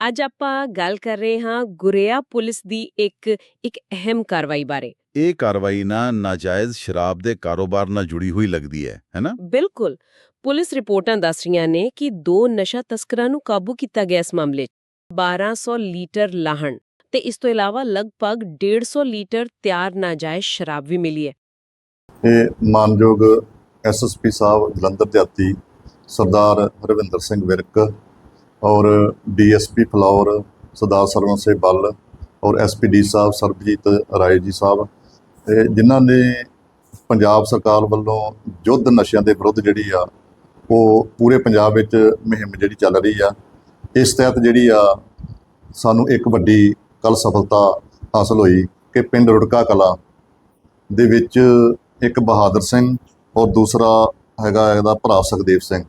ਅੱਜ ਆਪਾਂ ਗੱਲ ਕਰ ਰਹੇ ਹਾਂ ਗੁਰੇਆ ਪੁਲਿਸ ਦੀ ਇੱਕ ਇੱਕ ਅਹਿਮ ਕਾਰਵਾਈ ਬਾਰੇ। ਇਹ ਕਾਰਵਾਈ ਨਾ ਨਾਜਾਇਜ਼ ਸ਼ਰਾਬ ਦੇ ਕਾਰੋਬਾਰ ਨਾਲ ਜੁੜੀ ਹੋਈ ਲੱਗਦੀ ਹੈ ਹੈਨਾ? ਬਿਲਕੁਲ। ਪੁਲਿਸ ਰਿਪੋਰਟਾਂ ਦੱਸ ਰਹੀਆਂ ਨੇ ਕਿ ਦੋ ਨਸ਼ਾ ਤਸਕਰਾਂ ਨੂੰ ਕਾਬੂ ਕੀਤਾ ਗਿਆ ਇਸ ਮਾਮਲੇ 'ਚ। 1200 ਲੀਟਰ ਲਾਹਣ ਤੇ ਇਸ ਤੋਂ ਇਲਾਵਾ ਲਗਭਗ 150 ਲੀਟਰ ਤਿਆਰ ਨਾਜਾਇਜ਼ ਸ਼ਰਾਬ ਵੀ ਮਿਲੀ ਹੈ। ਇਹ ਮਾਨਯੋਗ ਐਸਐਸਪੀ ਸਾਹਿਬ ਜਲੰਧਰ ਦਿਹਾਤੀ ਸਰਦਾਰ ਹਰਵਿੰਦਰ ਸਿੰਘ ਵਿਰਕ ਔਰ ਡੀਐਸਪੀ ਫਲੌਰ ਸਰਦਾਰ ਸਰਵਨ ਸਿੰਘ ਬੱਲ ਔਰ ਐਸਪੀਡੀ ਸਾਹਿਬ ਸਰਬਜੀਤ ਰਾਏ ਜੀ ਸਾਹਿਬ ਇਹ ਜਿਨ੍ਹਾਂ ਨੇ ਪੰਜਾਬ ਸਰਕਾਰ ਵੱਲੋਂ ਯੁੱਧ ਨਸ਼ਿਆਂ ਦੇ ਵਿਰੁੱਧ ਜਿਹੜੀ ਆ, ਉਹ ਪੂਰੇ ਪੰਜਾਬ ਵਿੱਚ ਮੁਹਿੰਮ ਜਿਹੜੀ ਚੱਲ ਰਹੀ ਆ, ਇਸ ਤਹਿਤ ਜਿਹੜੀ ਆ ਸਾਨੂੰ ਇੱਕ ਵੱਡੀ ਕੱਲ ਸਫਲਤਾ ਹਾਸਲ ਹੋਈ ਕਿ ਪਿੰਡ ਰੁੜਕਾ ਕਲਾ ਦੇ ਵਿੱਚ ਇੱਕ ਬਹਾਦਰ ਸਿੰਘ ਔਰ ਦੂਸਰਾ ਹੈਗਾ ਇਹਦਾ ਭਰਾ ਸੁਖਦੇਵ ਸਿੰਘ।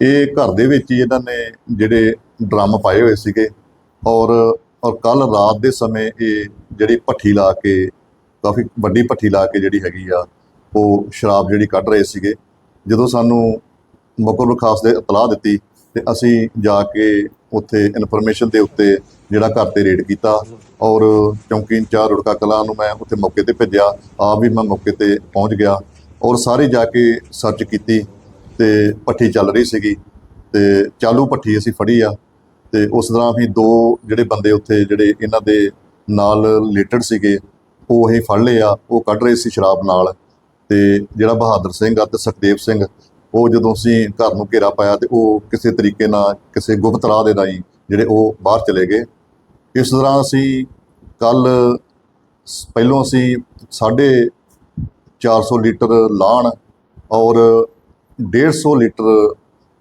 ਇਹ ਘਰ ਦੇ ਵਿੱਚ ਹੀ ਇਹਨਾਂ ਨੇ ਜਿਹੜੇ ਡਰਮ ਪਾਏ ਹੋਏ ਸੀਗੇ ਔਰ ਔਰ ਕੱਲ ਰਾਤ ਦੇ ਸਮੇਂ ਇਹ ਜਿਹੜੀ ਭੱਠੀ ਲਾ ਕੇ, ਕਾਫੀ ਵੱਡੀ ਭੱਠੀ ਲਾ ਕੇ ਜਿਹੜੀ ਹੈਗੀ ਆ, ਉਹ ਸ਼ਰਾਬ ਜਿਹੜੀ ਕੱਢ ਰਹੇ ਸੀਗੇ। ਜਦੋਂ ਸਾਨੂੰ ਮੁਕਰ ਖਾਸ ਦੇ ਇਤਲਾਹ ਦਿੱਤੀ ਤੇ ਅਸੀਂ ਜਾ ਕੇ ਉੱਥੇ ਇਨਫੋਰਮੇਸ਼ਨ ਦੇ ਉੱਤੇ ਜਿਹੜਾ ਘਰ ਤੇ ਰੇਡ ਕੀਤਾ ਔਰ ਚੌਂਕੀ ਇੰਚਾਰਜ ਰੁੜਕਾ ਕਲਾਂ ਨੂੰ ਮੈਂ ਉੱਥੇ ਮੌਕੇ ਤੇ ਭੇਜਿਆ, ਆਪ ਵੀ ਮੈਂ ਮੌਕੇ ਤੇ ਪਹੁੰਚ ਗਿਆ ਔਰ ਸਾਰੇ ਜਾ ਕੇ ਸਰਚ ਕੀਤੀ ਤੇ ਭੱਠੀ ਚੱਲ ਰਹੀ ਸੀਗੀ ਤੇ ਚਾਲੂ ਭੱਠੀ ਅਸੀਂ ਫੜੀ ਆ ਤੇ ਉਸ ਤਰ੍ਹਾਂ ਅਸੀਂ ਦੋ ਜਿਹੜੇ ਬੰਦੇ ਉੱਥੇ ਜਿਹੜੇ ਇਹਨਾਂ ਦੇ ਨਾਲ ਰਿਲੇਟਡ ਸੀਗੇ, ਉਹ ਅਸੀਂ ਫੜ ਲਏ ਆ, ਉਹ ਕੱਢ ਰਹੇ ਸੀ ਸ਼ਰਾਬ ਨਾਲ ਤੇ ਜਿਹੜਾ ਬਹਾਦਰ ਸਿੰਘ ਆ ਤੇ ਸੁਖਦੇਵ ਸਿੰਘ, ਉਹ ਜਦੋਂ ਅਸੀਂ ਘਰ ਨੂੰ ਘੇਰਾ ਪਾਇਆ ਤੇ ਉਹ ਕਿਸੇ ਤਰੀਕੇ ਨਾਲ ਕਿਸੇ ਗੁਪਤ ਰਾਹ ਦੇ ਰਾਹੀਂ ਜਿਹੜੇ ਉਹ ਬਾਹਰ ਚਲੇ ਗਏ। ਇਸ ਤਰ੍ਹਾਂ ਅਸੀਂ ਕੱਲ ਪਹਿਲੋਂ ਅਸੀਂ ਸਾਢੇ 400 ਲੀਟਰ ਲਾਣ ਔਰ 150 ਲੀਟਰ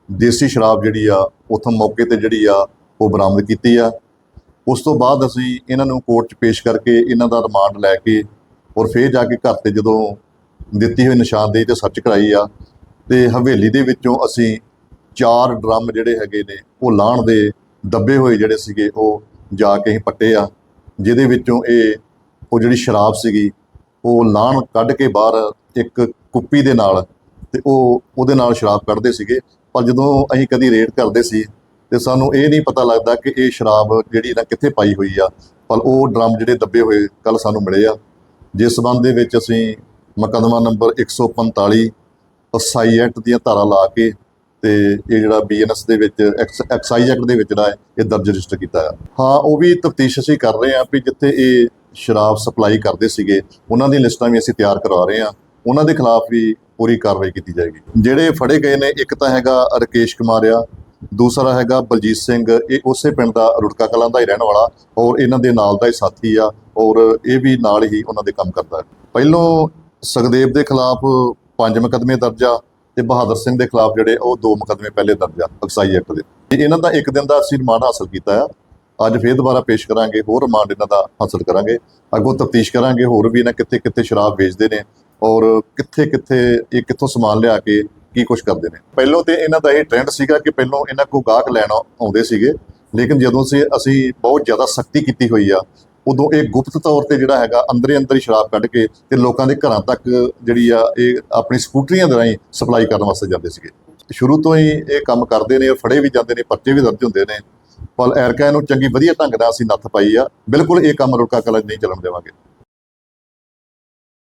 ਦੇਸੀ ਸ਼ਰਾਬ ਜਿਹੜੀ ਆ, ਉਥੋਂ ਮੌਕੇ ਤੇ ਜਿਹੜੀ ਆ, ਉਹ ਬਰਾਮਦ ਕੀਤੀ ਆ। ਉਸ ਤੋਂ ਬਾਅਦ ਅਸੀਂ ਇਹਨਾਂ ਨੂੰ ਕੋਰਟ 'ਚ ਪੇਸ਼ ਕਰਕੇ ਇਹਨਾਂ ਦਾ ਰਿਮਾਂਡ ਲੈ ਕੇ ਔਰ ਫੇਰ ਜਾ ਕੇ ਘਰ ਤੇ ਜਦੋਂ ਦਿੱਤੀ ਹੋਈ ਨਿਸ਼ਾਨਦੇਹੀ ਤੇ ਸਰਚ ਕਰਾਈ ਆ ਤੇ ਹਵੇਲੀ ਦੇ ਵਿੱਚੋਂ ਅਸੀਂ ਚਾਰ ਡਰਮ ਜਿਹੜੇ ਹੈਗੇ ਨੇ, ਉਹ ਲਾਣ ਦੇ ਦੱਬੇ ਹੋਏ ਜਿਹੜੇ ਸੀਗੇ, ਉਹ ਜਾ ਕੇ ਅਸੀਂ ਪੱਟੇ ਆ। ਜਿਹਦੇ ਵਿੱਚੋਂ ਇਹ, ਉਹ ਜਿਹੜੀ ਸ਼ਰਾਬ ਸੀਗੀ, ਉਹ ਲਾਣ ਕੱਢ ਕੇ ਬਾਹਰ ਇੱਕ ਕੁੱਪੀ ਦੇ ਨਾਲ ਤੇ ਉਹ ਉਹਦੇ ਨਾਲ ਸ਼ਰਾਬ ਕੱਢਦੇ ਸੀਗੇ। ਪਰ ਜਦੋਂ ਅਸੀਂ ਕਦੀ ਰੇਡ ਕਰਦੇ ਸੀ ਤੇ ਸਾਨੂੰ ਇਹ ਨਹੀਂ ਪਤਾ ਲੱਗਦਾ ਕਿ ਇਹ ਸ਼ਰਾਬ ਜਿਹੜੀ ਨਾ ਕਿੱਥੇ ਪਾਈ ਹੋਈ ਆ। ਪਰ ਉਹ ਡਰਮ ਜਿਹੜੇ ਦੱਬੇ ਹੋਏ ਕੱਲ ਸਾਨੂੰ ਮਿਲੇ ਆ। ਜਿਸ ਸਬੰਧ ਦੇ ਵਿੱਚ ਅਸੀਂ ਮੁਕੱਦਮਾ ਨੰਬਰ 145 ਐਕਸਾਈ ਐਕਟ ਦੀਆਂ ਧਾਰਾ ਲਾ ਕੇ ਤੇ ਇਹ ਜਿਹੜਾ ਬੀਐਨਐਸ ਦੇ ਵਿੱਚ ਐਕਸ- ਐਕਸਾਈਜ਼ ਐਕਟ ਦੇ ਵਿੱਚ ਜਿਹੜਾ ਹੈ, ਇਹ ਦਰਜ ਰਜਿਸਟਰ ਕੀਤਾ ਆ। ਹਾਂ, ਉਹ ਵੀ ਤਫਤੀਸ਼ ਅਸੀਂ ਕਰ ਰਹੇ ਹਾਂ ਵੀ ਜਿੱਥੇ ਇਹ ਸ਼ਰਾਬ ਸਪਲਾਈ ਕਰਦੇ ਸੀਗੇ, ਉਹਨਾਂ ਦੀਆਂ ਲਿਸਟਾਂ ਵੀ ਅਸੀਂ ਤਿਆਰ ਕਰਵਾ ਰਹੇ ਹਾਂ। ਉਹਨਾਂ ਦੇ ਖਿਲਾਫ ਵੀ ਪੂਰੀ ਕਾਰਵਾਈ ਕੀਤੀ ਜਾਏਗੀ। ਜਿਹੜੇ ਫੜੇ ਗਏ ਨੇ, ਇੱਕ ਤਾਂ ਹੈਗਾ ਰਕੇਸ਼ ਕੁਮਾਰ ਦੂਸਰਾ ਹੈਗਾ ਬਲਜੀਤ ਸਿੰਘ, ਇਹ ਉਸੇ ਪਿੰਡ ਦਾ ਰੁੜਕਾ ਕਲਾਂ ਦਾ ਹੀ ਰਹਿਣ ਵਾਲਾ ਔਰ ਇਹਨਾਂ ਦੇ ਨਾਲ ਦਾ ਹੀ ਸਾਥੀ ਆ ਔਰ ਇਹ ਵੀ ਨਾਲ ਹੀ ਉਹਨਾਂ ਦੇ ਕੰਮ ਕਰਦਾ। ਪਹਿਲੋਂ ਸੁਖਦੇਵ ਦੇ ਖਿਲਾਫ ਪੰਜ ਮੁਕੱਦਮੇ ਦਰਜ ਆ ਤੇ ਬਹਾਦਰ ਸਿੰਘ ਦੇ ਖਿਲਾਫ ਜਿਹੜੇ ਉਹ ਦੋ ਮੁਕੱਦਮੇ ਪਹਿਲੇ ਦਰਜ ਆ ਅਕਸਾਈ ਐਕਟ ਦੇ। ਇਹਨਾਂ ਦਾ ਇੱਕ ਦਿਨ ਦਾ ਅਸੀਂ ਰਿਮਾਂਡ ਹਾਸਲ ਕੀਤਾ ਆ। ਅੱਜ ਫੇਰ ਦੁਬਾਰਾ ਪੇਸ਼ ਕਰਾਂਗੇ, ਹੋਰ ਰਿਮਾਂਡ ਇਹਨਾਂ ਦਾ ਹਾਸਲ ਕਰਾਂਗੇ। ਅੱਗੋਂ ਤਫਤੀਸ਼ ਕਰਾਂਗੇ, ਹੋਰ ਵੀ ਇਹਨਾਂ ਕਿੱਥੇ ਕਿੱਥੇ ਸ਼ਰਾਬ ਵੇਚਦੇ ਨੇ ਔਰ ਕਿੱਥੇ ਕਿੱਥੇ ਇਹ ਕਿੱਥੋਂ ਸਮਾਨ ਲਿਆ ਕੇ ਕੀ ਕੁਝ ਕਰਦੇ ਨੇ। ਪਹਿਲੋਂ ਤੇ ਇਹਨਾਂ ਦਾ ਇਹ ਟ੍ਰੈਂਡ ਸੀਗਾ ਕਿ ਪਹਿਲੋਂ ਇਹਨਾਂ ਕੋਲ ਗਾਹਕ ਲੈਣ ਆਉਂਦੇ ਸੀਗੇ, ਲੇਕਿਨ ਜਦੋਂ ਸੇ ਅਸੀਂ ਬਹੁਤ ਜ਼ਿਆਦਾ ਸਖਤੀ ਕੀਤੀ ਹੋਈ ਆ, ਉਦੋਂ ਇਹ ਗੁਪਤ ਤੌਰ ਤੇ ਜਿਹੜਾ ਹੈਗਾ ਅੰਦਰੇ ਅੰਦਰ ਹੀ ਸ਼ਰਾਬ ਕੱਢ ਕੇ ਤੇ ਲੋਕਾਂ ਦੇ ਘਰਾਂ ਤੱਕ ਜਿਹੜੀ ਆ ਇਹ ਆਪਣੀ ਸਕੂਟਰੀਆਂ ਦੇ ਰਾਹੀਂ ਸਪਲਾਈ ਕਰਨ ਵਾਸਤੇ ਜਾਂਦੇ ਸੀਗੇ। ਸ਼ੁਰੂ ਤੋਂ ਹੀ ਇਹ ਕੰਮ ਕਰਦੇ ਨੇ, ਫੜੇ ਵੀ ਜਾਂਦੇ ਨੇ, ਪਰਚੇ ਵੀ ਦਰਜ ਹੁੰਦੇ ਨੇ। ਪਰ ਐਰਕਾ ਨੂੰ ਚੰਗੀ ਵਧੀਆ ਢੰਗ ਨਾਲ ਅਸੀਂ ਨੱਥ ਪਾਈ ਆ, ਬਿਲਕੁਲ ਇਹ ਕੰਮ ਰੁਕਾ ਕਲਾ ਨਹੀਂ ਚੱਲਣ ਦੇਵਾਂਗੇ।